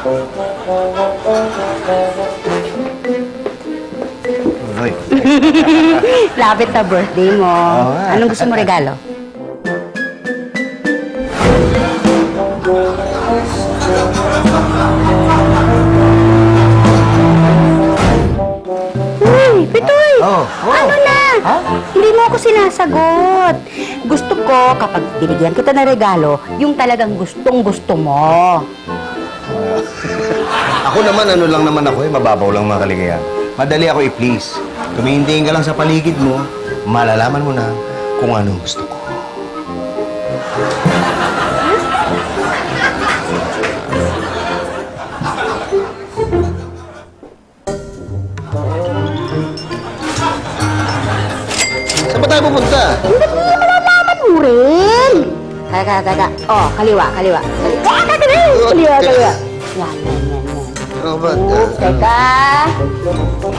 Uy. Lapit na birthday mo. Oo. Anong gusto mo regalo? Uy, Pitoy! Ah, oh, oh. Ano na? Ha? Hindi mo ako sinasagot. Gusto ko, kapag binigyan kita ng regalo, yung talagang gustong-gusto mo. Ako naman, ano lang naman ako eh, mababaw lang mga kaligayahan. Madali ako i-please. Tumihintingin ka lang sa paligid mo, malalaman mo na kung anong gusto ko. Saan ba tayo pupunta? Malalaman mo rin. Kaka, kaka. Oh, kaliwa, kaliwa. Kaliwa, kaliwa. Kaliwa, kaliwa. Yan, yan, yan, yan. Ano ba? Oops, teka.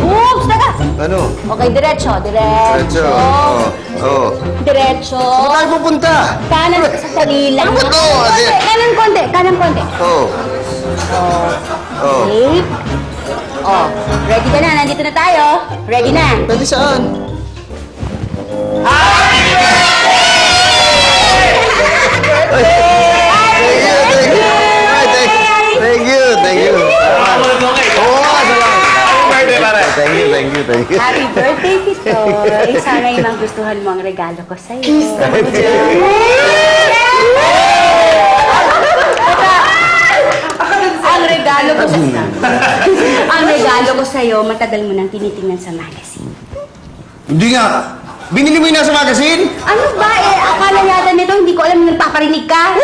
Oops, teka. Ano? Okay, diretso, diretso. Diretso. Oh. Oh. Diretso. Saan tayo pupunta? Kanan sa sarili. Ano ba to? Konti, Kanan konti, kanan konti. Oh. Oh. Okay. Oh, ready ka na? Nandito na tayo. Ready na? Pwede saan? thank you, thank you, thank you. Happy birthday, Tito. Eh, sana yung magustuhan mo ang regalo ko sa'yo. ang regalo ko sa'yo. ang regalo ko sa'yo, matagal mo nang tinitingnan sa magazine. Hindi nga. Binili mo yung nasa magazine? Ano ba eh? Akala yata nito, hindi ko alam na nagpaparinig ka.